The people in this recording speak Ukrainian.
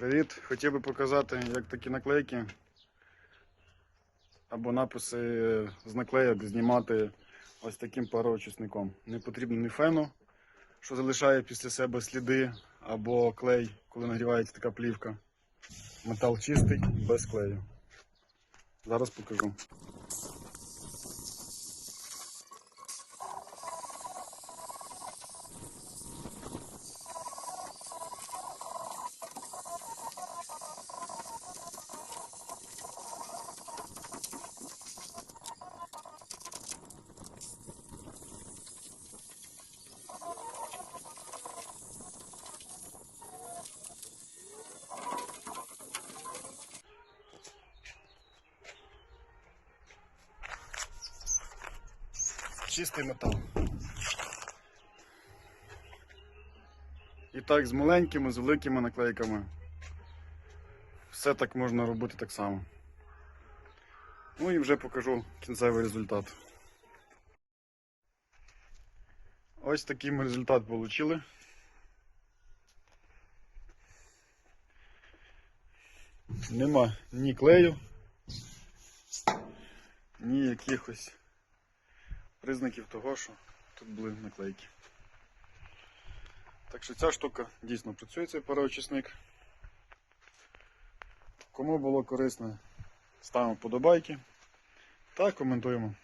Привіт! Хотів би показати, як такі наклейки або написи з наклейок знімати ось таким пароочисником. Не потрібно ні фену, що залишає після себе сліди, або клей, коли нагрівається така плівка. Метал чистий, без клею. Зараз покажу. Чистий метал. І так, з маленькими, з великими наклейками. Все так можна робити так само. Ну і вже покажу кінцевий результат. Ось такий ми результат отримали. Нема ні клею, ні якихось признаків того, що тут були наклейки. Так що ця штука дійсно працює, цей пароочисник. Кому було корисно, ставимо подобайки та коментуємо.